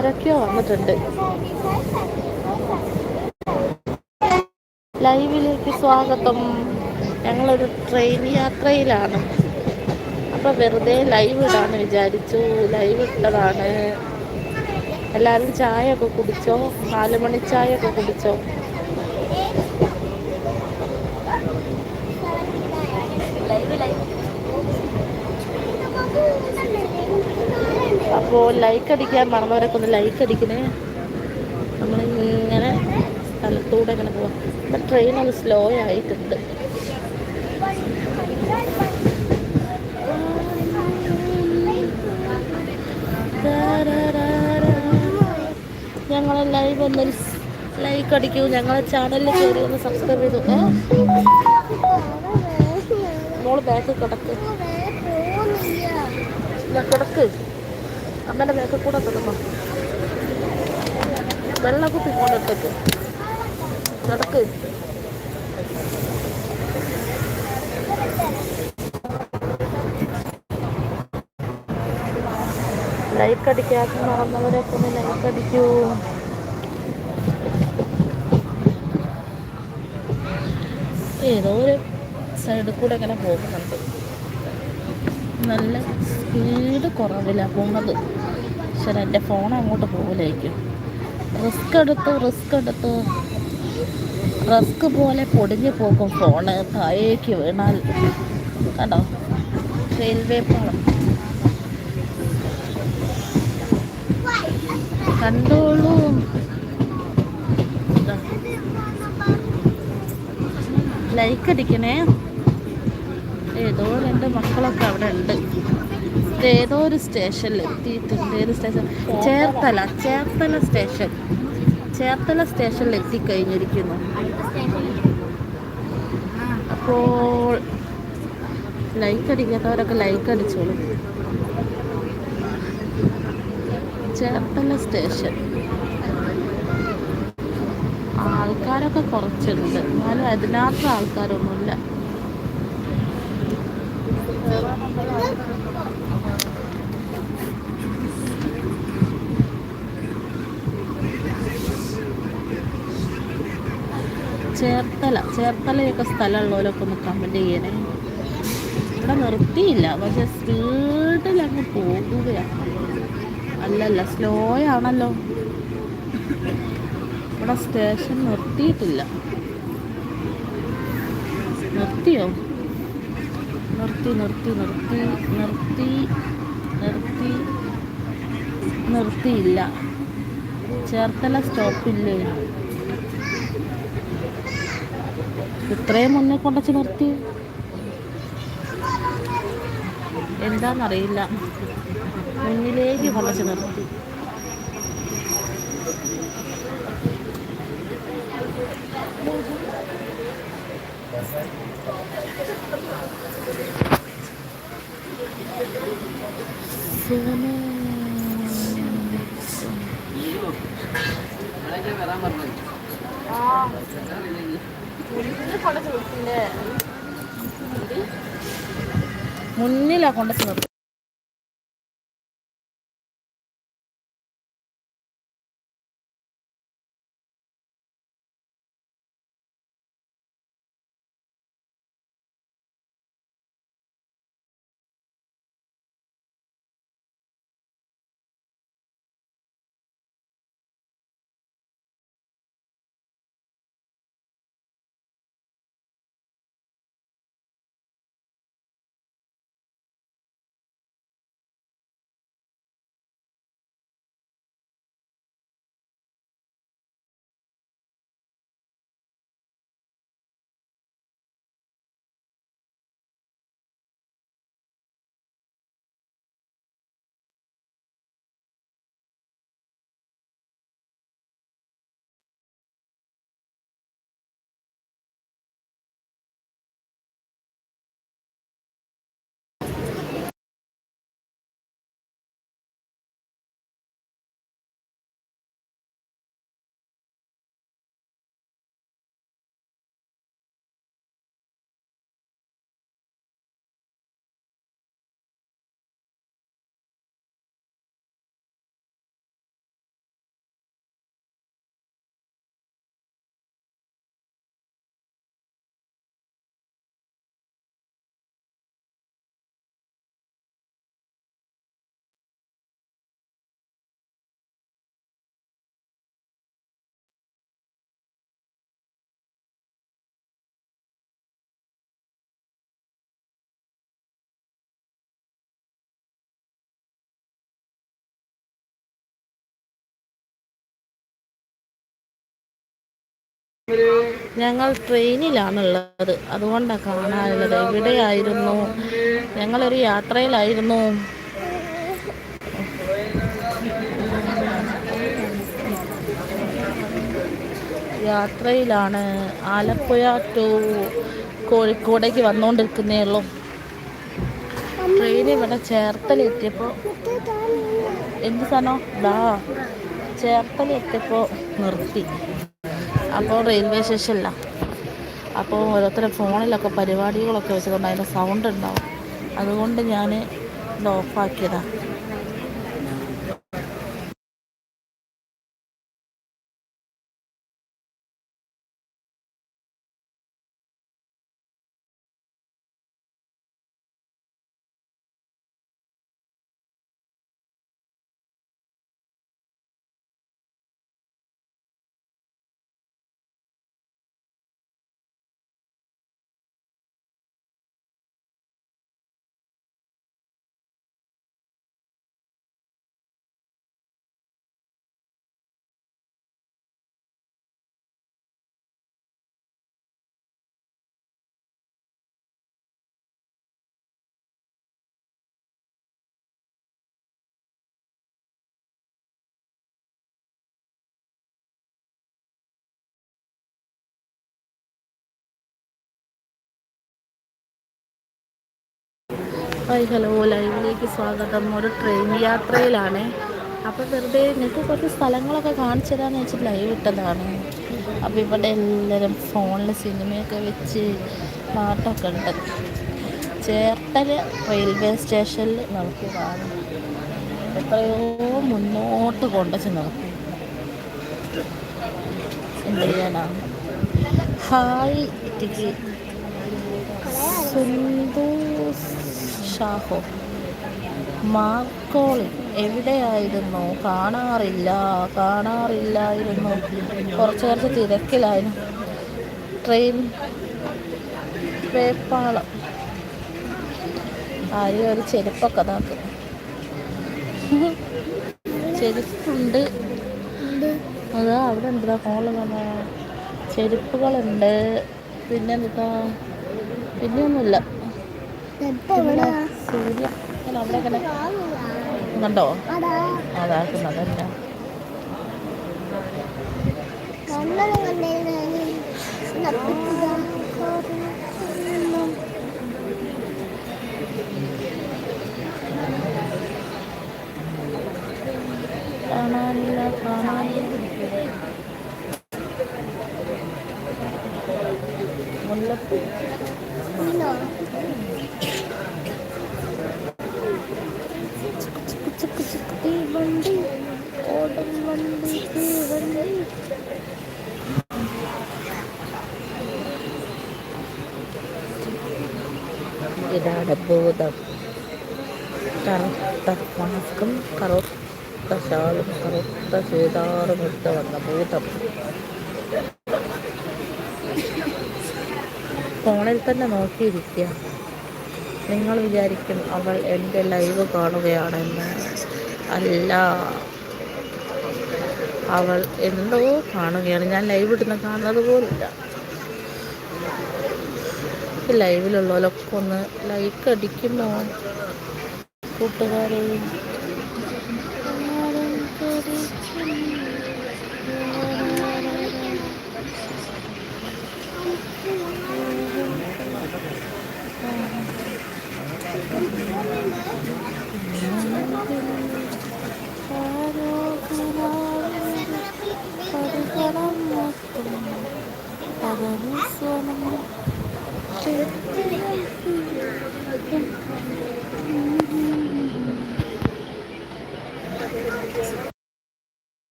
ആരൊക്കെയോ വന്നിട്ടുണ്ട്. ലൈവിലേക്ക് സ്വാഗതം. ഞങ്ങളൊരു ട്രെയിൻ യാത്രയിലാണ്. അപ്പോൾ വെറുതെ ലൈവ് ഇടാന്ന് വിചാരിച്ചു. ലൈവ് ഇട്ടതാണ്. എല്ലാവരും ചായ ഒക്കെ കുടിച്ചോ? നാല് മണി ചായ ഒക്കെ കുടിച്ചോ അപ്പോൾ ലൈക്ക് അടിക്കാൻ മറന്നവരൊക്കെ ഒന്ന് ലൈക്ക് അടിക്കണേ. നമ്മളിങ്ങനെ സ്ഥലത്തൂടെ ഇങ്ങനെ പോവാം. ഇപ്പം ട്രെയിൻ ഒന്ന് സ്ലോ ആയിട്ടുണ്ട്. ഞങ്ങളെ ലൈവ് ഒന്ന് ലൈക്ക് അടിക്കൂ. ഞങ്ങളെ ചാനലിൽ കയറി ഒന്ന് സബ്സ്ക്രൈബ് ചെയ്തു. മോൾ ബാക്ക് കിടക്ക്. കിടക്ക്. അമ്മേന്റെ ബാക്കിൽ കൂടെ തുടങ്ങും വെള്ളക്കുപ്പി കൊണ്ടിട്ടേക്ക് നടക്ക്. ലൈക്ക് അടിക്കാത്ത മറന്നവരൊക്കെ ഒന്ന് ലൈക്ക് അടിക്കൂ. ഏതോ ഒരു സൈഡിൽ കൂടെ ഇങ്ങനെ പോകുന്നുണ്ട്. നല്ല സ്പീഡ് കുറവിലാണ് പോകുന്നത് പക്ഷെ എന്റെ ഫോൺ അങ്ങോട്ട് പോകലായിരിക്കും റിസ്ക് എടുത്ത് റിസ്ക് എടുത്ത്. റിസ്ക് പോലെ പൊടിഞ്ഞു പോകും ഫോണ് താഴേക്ക് വീണാൽ. കണ്ടോ? റെയിൽവേ പാളം. കണ്ടോളൂ. ലൈക്ക് അടിക്കണേ. ഏതോ രണ്ട് മക്കളൊക്കെ അവിടെ ഉണ്ട്. ഏതോ ഒരു സ്റ്റേഷനിൽ എത്തിയിട്ടുണ്ട്. ഏത് സ്റ്റേഷൻ ചേർത്തല. ചേർത്തല സ്റ്റേഷൻ ചേർത്തല സ്റ്റേഷനിൽ എത്തിക്കഴിഞ്ഞിരിക്കുന്നു. അപ്പോൾ ലൈക്ക് അടിക്കാത്തവരൊക്കെ ലൈക്ക് അടിച്ചോളൂ. ചേർത്തല സ്റ്റേഷൻ ആൾക്കാരൊക്കെ കുറച്ചുണ്ട്. എന്നാലും അതിനകത്ത് ആൾക്കാരൊന്നുമില്ല. ചേർത്തല ചേർത്തലയൊക്കെ സ്ഥലമുള്ളവരൊക്കെ ഒന്ന് കമന്റ് ചെയ്യണേ. ഇവിടെ നിർത്തിയില്ല പക്ഷെ സ്പീഡിൽ അങ്ങ് പോകുകയാണ് അല്ലല്ല സ്ലോ ആണല്ലോ. ഇവിടെ സ്റ്റേഷൻ നിർത്തിയിട്ടില്ല. നിർത്തിയോ? നിർത്തി നിർത്തി നിർത്തി നിർത്തി നിർത്തി. നിർത്തിയില്ല. ചേർത്തല സ്റ്റോപ്പില്ലേ ഇത്രയും മുന്നേ കൊണ്ടച്ച് നിർത്തി. എന്താണെന്നറിയില്ല മുന്നിലേക്ക് കൊണ്ടച്ച് നിർത്തി. സോനു മുന്നിലാ കൊണ്ടച്ച് നിർത്തി ഞങ്ങൾ ട്രെയിനിലാണുള്ളത്. അതുകൊണ്ടാണ് കാണാനുള്ളത്. എവിടെയായിരുന്നു? ഞങ്ങളൊരു യാത്രയിലായിരുന്നു. യാത്രയിലാണ് ആലപ്പുഴ ടു കോഴിക്കോടേക്ക് വന്നുകൊണ്ടിരിക്കുന്നേ ഉള്ളൂ ട്രെയിൻ ഇവിടെ ചേർത്തലെത്തിയപ്പോൾ എന്ത് സാധനം? ദാ ചേർത്തലെത്തിയപ്പോൾ നിർത്തി. അപ്പോൾ റെയിൽവേ സ്റ്റേഷനില്ല അപ്പോൾ ഓരോരുത്തരുടെ ഫോണിലൊക്കെ പരിപാടികളൊക്കെ വെച്ചതുകൊണ്ട് അതിന്റെ സൗണ്ട് ഉണ്ടാവും. അതുകൊണ്ട് ഞാൻ ഇത് ഓഫാക്കിയതാണ് ഹായ് ഹലോ. ലൈവിലേക്ക് സ്വാഗതം. ഒരു ട്രെയിൻ യാത്രയിലാണ്. അപ്പോൾ വെറുതെ നിങ്ങൾക്ക് കുറച്ച് സ്ഥലങ്ങളൊക്കെ കാണിച്ചു തരാമെന്ന് വെച്ചിട്ട് ലൈവ് ഇട്ടതാണ്. അപ്പോൾ ഇവിടെ എല്ലാവരും ഫോണിൽ സിനിമയൊക്കെ വെച്ച് പാട്ടൊക്കെ ഉണ്ട്. ചേർത്തല റെയിൽവേ സ്റ്റേഷനിൽ നമുക്ക് കാണും എത്രയോ മുന്നോട്ട് കൊണ്ടുവച്ച് നടക്കും എന്ത് ചെയ്യാനാണ് ഹായ് ടിക്കറ്റ് സുന്ദു ഷാഹോ. മാർക്കോളി എവിടെയായിരുന്നു? കാണാറില്ല കാണാറില്ലായിരുന്നു. കുറച്ച് കുറച്ച് തിരക്കിലായിരുന്നു. ട്രെയിൻ വേപ്പാളം ആരും ഒരു ചെരുപ്പൊക്കെ നാക്ക് ചെരുപ്പുണ്ട്. അതാ അവിടെ എന്താ ഹോൾ തന്നെ ചെരുപ്പുകളുണ്ട്. പിന്നെന്താ? പിന്നെയൊന്നുമില്ല. സൂര്യ. അവിടെ കണ്ടോ? അതാക്കുന്നതല്ല കാണാനില്ല കാണാനില്ല. മുല്ലപ്പൂ. ഇതാണ് ഭൂതം കറുത്ത മാസ്കും കറുത്ത ഷാളും കറുത്ത ചുരിദാറും ഇട്ട് വന്ന ഭൂതം. ഫോണിൽ തന്നെ നോക്കിയിരിക്കുക. നിങ്ങൾ വിചാരിക്കും അവൾ എന്റെ ലൈവ് കാണുകയാണെന്ന്. അല്ല അവൾ എന്തോ കാണുകയാണ്. ഞാൻ ലൈവ് ഇടുന്ന കാണുന്നത് പോലില്ല. ലൈവിലുള്ളവരൊക്കെ ഒന്ന് ലൈക്ക് അടിക്കുമ്പോൾ കൂട്ടുകാരെ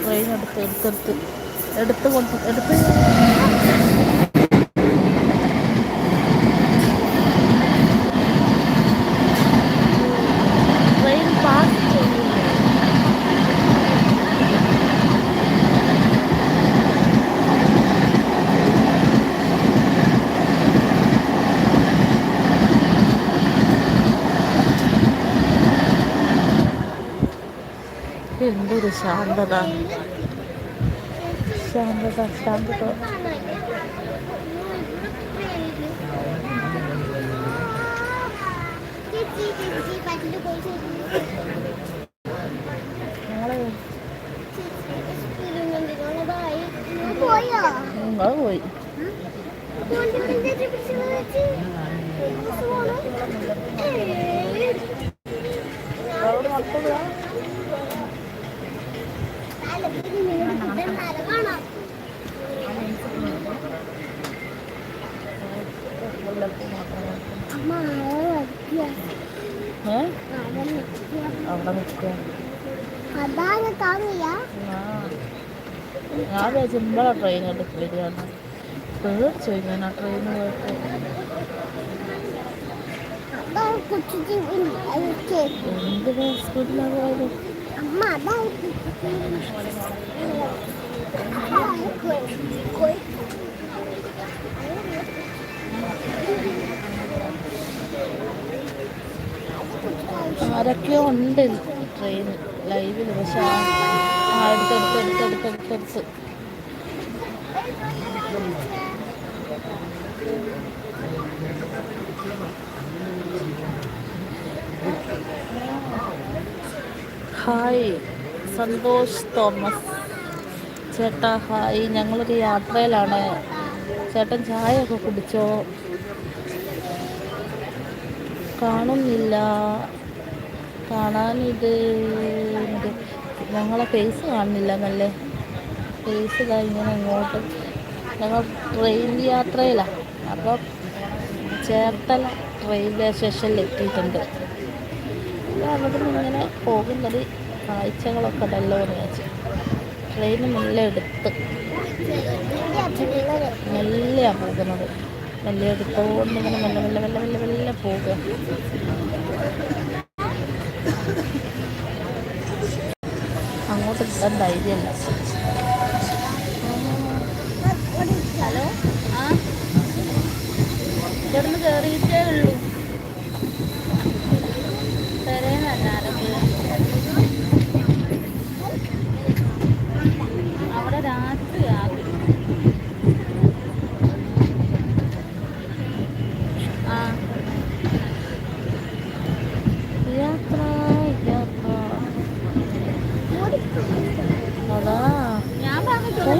ട്രെയിൻ എടുത്ത് എടുത്തെടുത്ത് എടുത്ത് കൊണ്ട് എടുത്ത് ശാന്തത. ശാന്തത ശാന്തത. ഞങ്ങൾ പോയോ. പോയി. അവിടെ നിൽക്കുക ഞാൻ വിചാരിച്ചുമ്പോഴാണ് ട്രെയിൻ എടുത്ത് വരികയാണ് പേടിച്ചു ഞാൻ ആ ട്രെയിൻ പോയിട്ട്. എന്ത് സ്പീഡിലാണ് പോയത്? അമ്മ അതാണ് ആരൊക്കെയോ ഉണ്ട് ട്രെയിൻ ലൈവിൽ പക്ഷെ അടുത്തടുത്തടുത്തടുത്തടുത്തടുത്ത് ഹായ് സന്തോഷ് തോമസ്. ചേട്ടാ ഹായ് ഞങ്ങളൊരു യാത്രയിലാണ്. ചേട്ടൻ ചായ ഒക്കെ കുടിച്ചോ? കാണുന്നില്ല. കാണാനിത് ഞങ്ങളെ ഫേസ് കാണുന്നില്ല നല്ല ഫേസ് ഇതാ ഇങ്ങനെ ഇങ്ങോട്ട്. ഞങ്ങൾ ട്രെയിൻ യാത്രയിലാണ് അപ്പോൾ ചേർത്തല റെയിൽവേ സ്റ്റേഷനിൽ എത്തിയിട്ടുണ്ട്. അവിടെ ഇങ്ങനെ പോകുന്നത് കാഴ്ചകളൊക്കെ ഉണ്ടല്ലോ എന്ന് വെച്ച് ട്രെയിൻ നല്ല എടുത്ത് മെല്ലെയാണ് പോകുന്നത് മെല്ലെ എടുത്തോണ്ട് ഇങ്ങനെ മെല്ലെ മെല്ലെ മെല്ലെ മെല്ലെ മെല്ലെ പോകുക. അങ്ങോട്ട് കിട്ടാൻ ധൈര്യമല്ല ഹലോ? ആ? ഇവിടുന്ന് കയറിയിട്ടേ ഉള്ളൂ. പെരേന്നല്ല ആരൊക്കെ അവിടെ രാത്രിയാകും ആ യാത്ര യാത്ര അതാ ഞാൻ കൂട്ടിപ്പായും തീവണ്ടി പായും വണ്ടി തീവണ്ടി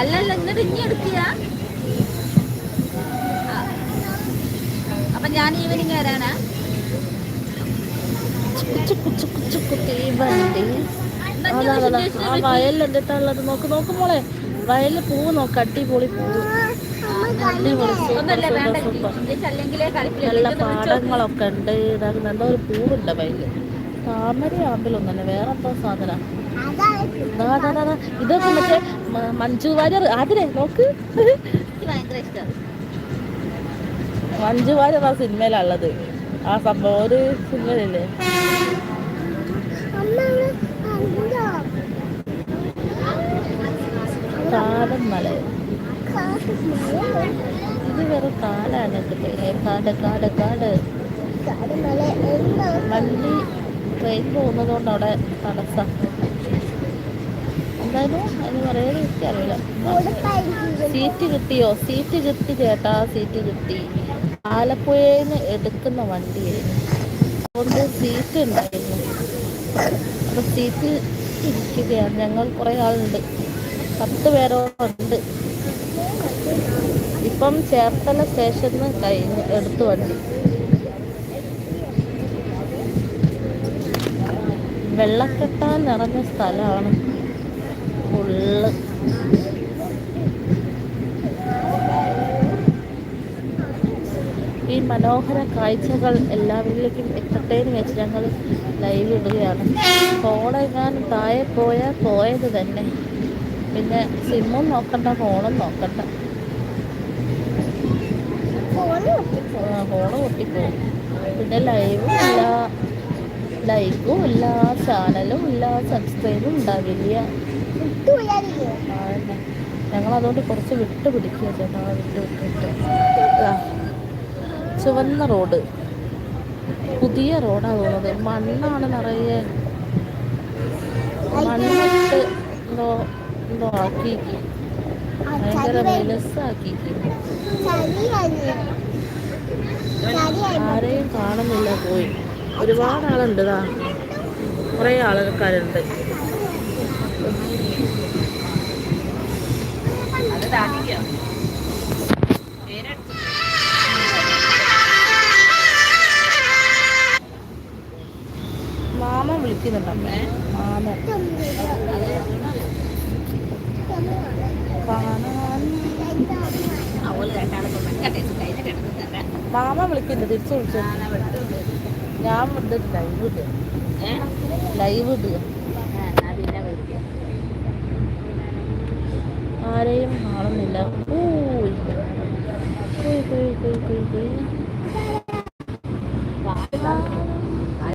അല്ലല്ല എന്നിട്ട് ഇനി എടുക്കുക. അപ്പൊ ഞാൻ ഈവനിങ് വരാനാ. വയലിൽ എന്തിട്ടുള്ളത് നോക്ക് നോക്ക് മോളെ. വയലിൽ പൂവ് നോക്ക് അടിപൊളി പൂവ്. നല്ല പാടങ്ങളൊക്കെ ഉണ്ട്. എന്തോ ഒരു പൂവുണ്ട് വയലിൽ താമര ആമ്പിലൊന്നല്ല വേറെ എന്തോ സാധനം. ഇതൊക്കെ മറ്റേ മഞ്ജു വാര്യർ. അതിനെ നോക്ക്. മഞ്ജു വാര്യർ ആ സിനിമയിലുള്ളത്. ആ സംഭവം ഒരു സിനിമയിലല്ലേ? കാടൻ മല ഇത് വെറും കാടാണ്. കാട് കാട് കാട്. വണ്ടി ട്രെയിൻ പോകുന്നതുകൊണ്ട് അവിടെ തടസ്സം സീറ്റ് കിട്ടിയോ? സീറ്റ് കിട്ടി ചേട്ടാ സീറ്റ് കിട്ടി. ആലപ്പുഴയിൽ നിന്ന് എടുക്കുന്ന വണ്ടിയായിരുന്നു അതുകൊണ്ട് സീറ്റ് ഉണ്ടായിരുന്നു. അപ്പൊ സീറ്റ് ഇരിക്കുകയാണ്. ഞങ്ങൾ കുറേ ആളുണ്ട്. പത്ത് പേരോളം ഉണ്ട്. ഇപ്പം ചേർത്തല സ്റ്റേഷനിൽ നിന്ന് കഴിഞ്ഞ് എടുത്തു വണ്ടി വെള്ളക്കെട്ടാൻ നിറഞ്ഞ സ്ഥലമാണ് ഫുള്ള് ഈ മനോഹര കാഴ്ചകൾ എല്ലാവരിലേക്കും എത്തട്ടെ എന്ന് വെച്ച് ഞങ്ങൾ ലൈവ് ഇടുകയാണ്. ഫോണെങ്ങാനും താഴെ പോയാൽ പോയത് തന്നെ. പിന്നെ സിമ്മും നോക്കണ്ട ഫോണും നോക്കണ്ട. ആ, ഫോണ് പൊട്ടിപ്പോകും പിന്നെ ലൈവും ഇല്ല ലൈക്കും ഇല്ല ചാനലും ഇല്ല സബ്സ്ക്രൈബും ഉണ്ടാവില്ല. ഞങ്ങൾ അതുകൊണ്ട് കുറച്ച് വിട്ട് പിടിക്കുക ചേട്ടാ വിട്ട് വിട്ട് വിട്ട് ദാ, ചുവന്ന റോഡ്. പുതിയ റോഡാണ് തോന്നുന്നത്. മണ്ണാണ് നിറയെ. മണ്ണിട്ട് എന്തോ എന്തോ ആക്കി ഭയങ്കര മിനുസാക്കി ആരെയും കാണുന്നില്ല പോയി. ഒരുപാട് ആളുണ്ട് ഇതാ കുറേ ആൾക്കാരുണ്ട്. മാമ വിളിക്കുന്നുണ്ടമ്മേ മാമ. കാണാൻ. അവൾ രണ്ടാളും മാമ വിളിക്കുന്നു തിരിച്ചു വിളിച്ചു. ഞാൻ വിട്ടിട്ട് ലൈവ് ഇടുക ലൈവ് ഇടുക ആരെയും കാണുന്നില്ല ഓ കുയ് കുയ് കുയ് കുയ് കുയ്.